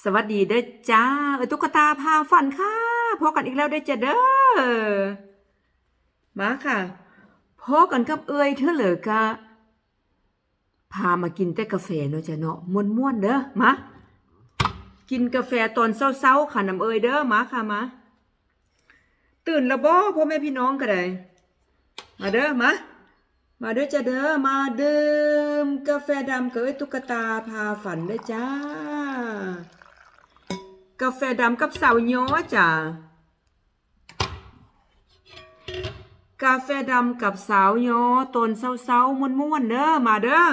สวัสดีเด้อจ้าเออตุ๊กตาพาฝันค่ะพบกันอีกแล้วเด้อจ้าเด้อมาค่ะพบกันกับเอ้ยเธอเหลือกะพามากินแต่กาแฟเนาะจ้ะเนาะม่วนๆเด้อมากินกาแฟตอนเช้าๆค่ะน้ำเอ้ยเด้อมาค่ะมาตื่นแล้วบ่พ่อแม่พี่น้องก็ได้มาเด้อมามาเด้อจ้าเด้อมาดื่มกาแฟดำกับเอ้ตุ๊กตาพาฝันเด้อจ้า กาแฟดำกับสาวย้อจ้ะกาแฟดำกับสาวย้อตนเศร้าๆม่วนๆเด้อมาเด้อ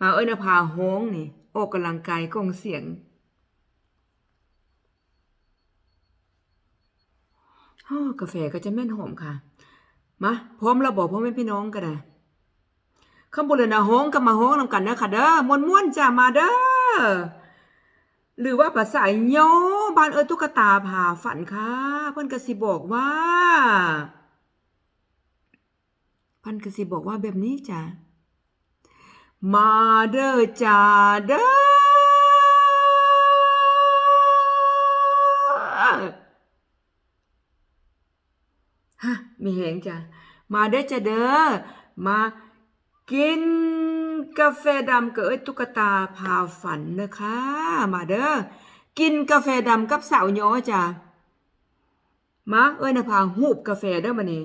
มาเอ้นพาโฮงนี่ออกกำลังกายกองเสียงฮอกาแฟก็จะแม่นหอมค่ะ มาพร้อมแล้วบอกพ่อแม่พี่น้องก็ได้ข้างบนเลยนะโฮงกับมาโฮงนำกันเด้อค่ะเด้อม่วนๆจ้ะมาเด้อ หรือว่าภาษาโยบ้านเอ้ยตุ๊กตาผ่าฝันค่ะ เพิ่อนกสิบอกว่าเพิ่นกสิบอกว่าแบบนี้จ้ะมาเด้อจ้าเด้อฮะมีแหงจ้ะมาเด้อจ้าเด้อมากิน กาแฟดำกับเอ้ยตุ๊กตาพาฝันนะคะ มาเด้อกินกาแฟดำกับสาวย้อจ้ะมาเอ้ยนะพาหูบกาแฟเด้อมานี่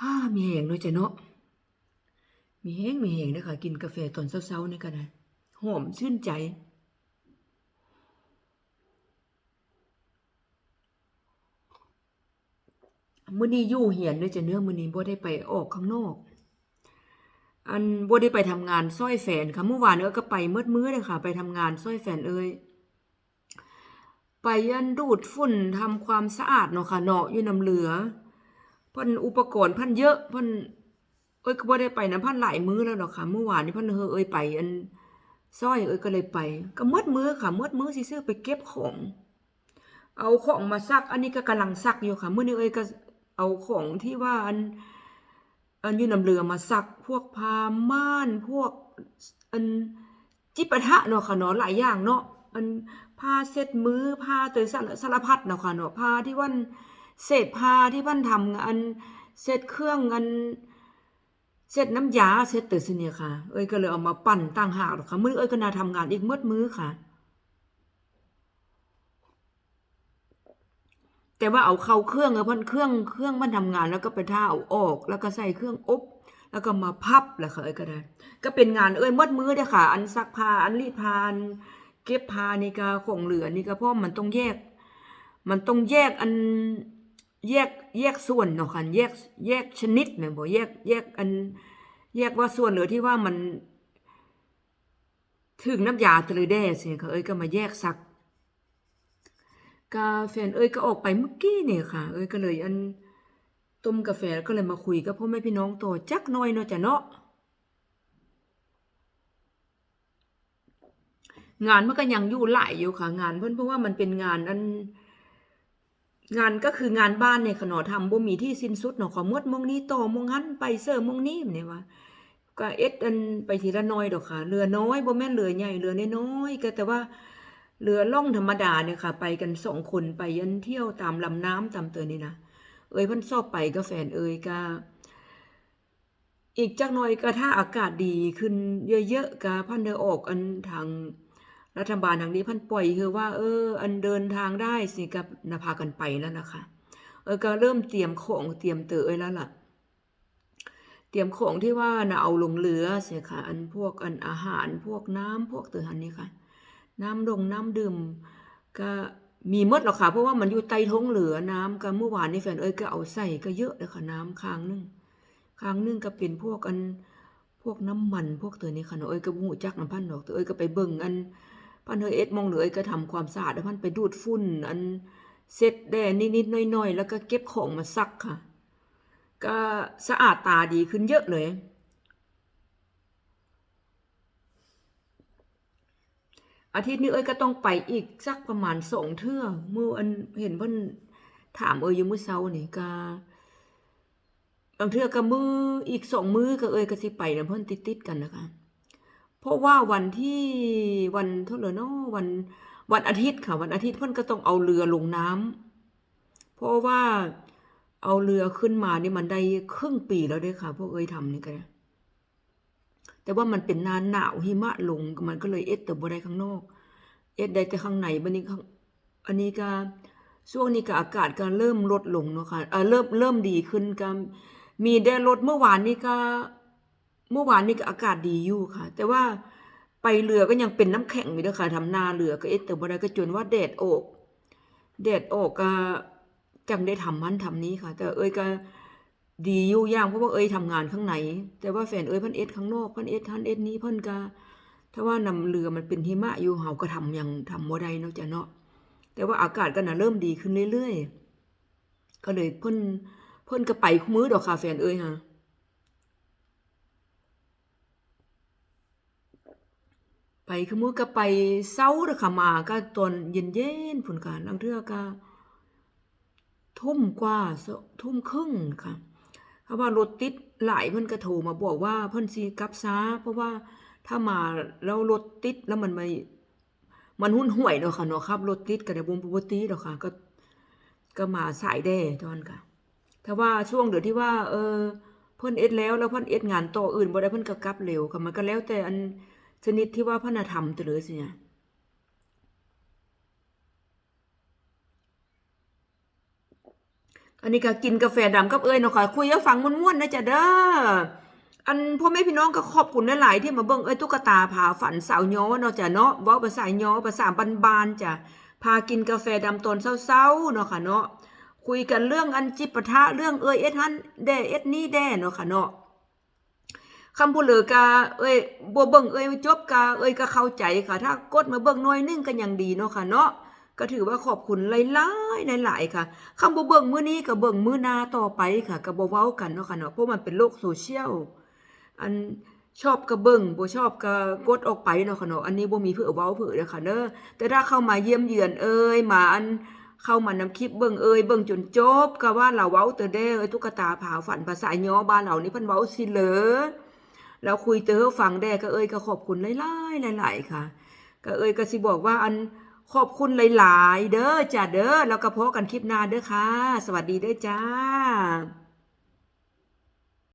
ฮ่ามีแหงด้วยจ้ะเนาะมีแหงมีแหงนะคะกินกาแฟตอนเช้าๆนี่ก็ได้หอมชื่นใจมื้อนี้ยู่เหียนด้วยจะเนื้อมื้อนี้บ่ได้ไปออกข้างนอก อันบ่ได้ไปทำงานซ้อยแฟนค่ะเมื่อวานเอ้อก็ไปเมืดมื้อเลยค่ะ ไปทำงานซ้อยแฟนเอ้ยไปยันดูดฝุ่นทำความสะอาดเนาะค่ะเนาะอยู่น้ำเหลือ พิ่นอุปกรณ์พิ่นเยอะพิ่นเอ้ยก็บ่ได้ไปนะพิ่นหลายมื้อแล้วดอกค่ะ เมื่อวานนี้พิ่นเฮอเอ้ยไป อันซอยเอ้ยก็เลยไป ก็หมดมื้อค่ะหมดมื้อสิซื้อไปเก็บของ เอาของมาซัก อันนี้ก็กำลังซักอยู่ค่ะเมื้อนี้เอ้ยก็เอาของที่ว่าอันอันยู่น้ำเรือมาซัก พวกผ้าม่านพวก อันจิปาถะเนาะค่ะเนาะหลายอย่างเนาะอันผ้าเช็ดมือผ้าเตยสารสารพัดเนาะค่ะเนาะผ้าที่วัน เศษผ้าที่พันทำอันเศษเครื่องอันเศษน้ำยาเศษตื่นเนี่ยค่ะ เอ้ยก็เลยเอามาปั่นต่างหากหรอกค่ะมือเอ้ยก็นาทำงานอีกมืดมื้อค่ะ แต่ว่าเอาเข้าเครื่องเออพันเครื่องเครื่องมันทำงานแล้วก็ไปท่าเอาออก แล้วก็ใส่เครื่องอบ แล้วก็มาพับแหละค่ะเอ้ยก็ได้ ก็เป็นงานเอ้ยมืดมื้อเด้ค่ะ อันซักผ้าอันรีดผ้าเก็บผ้านี่ก็ของเหลือนี่ก็เพราะมันต้องแยก มันต้องแยกอัน แยกแยกส่วนเนาะค่ะแยกแยกชนิดแม่นบ่แยกแยกอัน แยกว่าส่วนเหลือที่ว่ามัน ถึงน้ำยาตะเลยแด่สิค่ะเอ้ยก็มาแยกซักกาแฟนเอ้ยก็ออกไปเมื่อกี้เนี่ยค่ะ เอ้ยก็เลยอันต้มกาแฟก็เลยมาคุยกับพ่อแม่พี่น้องต่อจักหน่อยเนาะจ้ะเนาะงานมันก็ยังอยู่หลายอยู่ค่ะ งานเพิ่นเพราะว่ามันเป็นงานอัน งานก็คืองานบ้านเนี่ยขนอทำบ่มีที่สิ้นสุดเนาะขอมดมงนี้ต่อมงหันไปเสริมมงนี้เนี่ยว่าก็เอ็ดอันไปทีละน้อยดอกค่ะเรือน้อยบ่แม่นเรือใหญ่เรือน้อยก็แต่ว่าเรือล่องธรรมดาเนี่ยค่ะ ไปกันสองคนไปยันเที่ยวตามลำน้ำตามเตยนี่นะเอ้ยเพิ่นชอบไปก็แฟนเอ้ยก็อีกจักหน่อยก็ถ้าอากาศดีขึ้นเยอะๆก็พันเดอออกอันทาง รัฐบาลทางนี้พันปล่อยคือว่า เออ อันเดินทางได้สิกับนพากันไปแล้วนะคะ เออก็เริ่มเตรียมของเตรียมเตอเอ้ยแล้วล่ะ เตรียมของที่ว่านะเอาลงเรือเสียค่ะ อันพวกอันอาหารพวกน้ำพวกเตือหันนี่ค่ะ น้ำดงน้ำดื่มก็มีมดหรอกค่ะ เพราะว่ามันอยู่ใต้ท้องเรือน้ำก็เมื่อวานนี่แฟนเอ้ยก็เอาใส่ก็เยอะเลยค่ะน้ำค้างนึงค้างนึงก็เป็นพวกอันพวกน้ำมันพวกเตือนี่ค่ะเนาะเอ้ยก็บูจักน้ำพันดอกแต่เอ้ยก็ไปเบิ่งอัน พันเฮอเอ็ดมองเหลือยก็ทำความสะอาดแล้วพันไปดูดฝุ่นอันเสร็จแด่นิดๆน่อยๆแล้วก็เก็บของมาซักค่ะ ก็สะอาดตาดีขึ้นเยอะเลยอาทิตย์นี้เอ้ยก็ต้องไปอีกสักประมาณสองเทื่อเมื่ออันเห็นเพิ่นถามเอ้ยอยู่มื้อเช้านี่ก็บางเทื่อก็มืออีกสองมือก็เอ้ยก็สิไปนํเพิ่นติดๆกันนะคะ เพราะว่าวันที่วันเท่าไหร่เนาะวันวันอาทิตย์ค่ะ วันอาทิตย์เพิ่นก็ต้องเอาเรือลงน้ำเพราะว่าเอาเรือขึ้นมานี่มันได้ครึ่งปีแล้วด้อค่ะ พวกเอ้ยทำนี่ก็ได้แต่ว่ามันเป็นนานหนาวหิมะลงมันก็เลยเอ็ดแต่บ่ได้ข้างนอก เอ็ดได้แต่ข้างในบัดนี้ข้างอันนี้ก็ช่วงนี้ก็อากาศก็เริ่มลดลงเนาะค่ะเออเริ่มเริ่มดีขึ้นก็มีแดดลดเมื่อวานนี้ก็ เมื่อวานนี้ก็อากาศดีอยู่ค่ะ แต่ว่าไปเรือก็ยังเป็นน้ำแข็งอยู่ด้อค่ะทำนาเรือก็เอ็ดแต่บ่ได้ก็จนว่าแดดออกแดดออกก็จังได้ทำมันทำนี้ค่ะ แต่เอ้ยก็ดีอยู่ย่างเพราะว่าเอ้ยทำงานข้างใน แต่ว่าแฟนเอ้ยพิ่นเอ็ดข้างนอกพิ่นเอ็ดทันเอ็ดนี้เพิ่นก็ถ้าว่านำเรือมันเป็นหิมะอยู่เฮาก็ทำยังทำบ่ได้เนาะจ้ะเนาะแต่ว่าอากาศก็น่ะเริ่มดีขึ้นเรื่อยๆก็เลยเพิ่นเพิ่นก็ไปคุมื้อดอกค่ะแฟนเอ้ยค่ะ ไปคือมือก็ไปเช้าเด้อค่ะมาก็ตอนเย็นๆพุ่นค่ะลางเทือก็ทุ่มกว่าทุ่มครึ่งค่ะเพราะว่ารถติดหลายเพิ่นก็โทรมาบอกว่าเพิ่นสิกลับช้า เพราะว่าถ้ามาแล้วรถติดแล้วมันไม่มันหุ้นห่วยเนาะค่ะเนาะครับรถติดก็ได้บ่ปกติดอกค่ะก็ก็มาสายแด้ตอนค่ะถ้าว่าช่วงเดือที่ว่า เออเพิ่นเอ็ดแล้วแล้วเพิ่นเอ็ดงานต่ออื่นบ่ได้เพิ่นก็กลับเร็วค่ะมันก็แล้วแต่อัน ชนิดที่ว่าพิ่นน่ะทำแต่เลยสิเนี่ยอันนี้ก็กินกาแฟดำกับเอ้ยเนาะค่ะคุยให้ฟังม่วนๆนะจ๊ะเด้ออันพ่อแม่พี่น้องก็ขอบคุณหลายๆที่มาเบิ่งเอ้ยตุ๊กตาผาฝันสาวย้อเนาะจ้ะเนาะว้าภาษาย้อภาษาบานๆจ้ะพากินกาแฟดำตอนเช้าๆเนาะค่ะเนาะคุยกันเรื่องอันจิปะทะเรื่องเอ้ยเอ็ดฮันแด่เอ็ดนี่แด่เนาะค่ะเนาะ คำพูดเหลือกาเอ้ยบ่เบิ่งเอ้ยจบกาเอ้ยก็เข้าใจค่ะ ถ้ากดมาเบิ่งหน่อยนึงก็ยังดีเนาะค่ะเนาะก็ถือว่าขอบคุณหลายๆหลายๆค่ะคำบ่เบิ่งมื้อนี้ก็เบิ่งมื้อหน้าต่อไปค่ะก็บ่เว้ากันเนาะค่ะเนาะเพราะมันเป็นโลกโซเชียลอันชอบก็เบิ่งบ่ชอบก็กดออกไปเนาะค่ะเนาะอันนี้บ่มีเพื่อเว้าเพื่อเด้อค่ะเด้อแต่ถ้าเข้ามาเยี่ยมเยือนเอ้ยมาอันเข้ามานำคลิปเบิ่งเอ้ยเบิ่งจนจบก็ว่าเราเว้าแต่เด้อเอ้ยตุ๊กตาผาฝันภาษาย้อบ้านเรานี่เพิ่นเว้าสิเหลอ เราคุยเจอฟังแดก็เอ้ยก็ขอบคุณหลายๆหลายๆค่ะ ก็เอ้ยก็สิบอกว่าอันขอบคุณหลาย ๆ เด้อจ้าเด้อแล้วก็พบกันคลิปหน้าเด้อค่ะ สวัสดีเด้อจ้า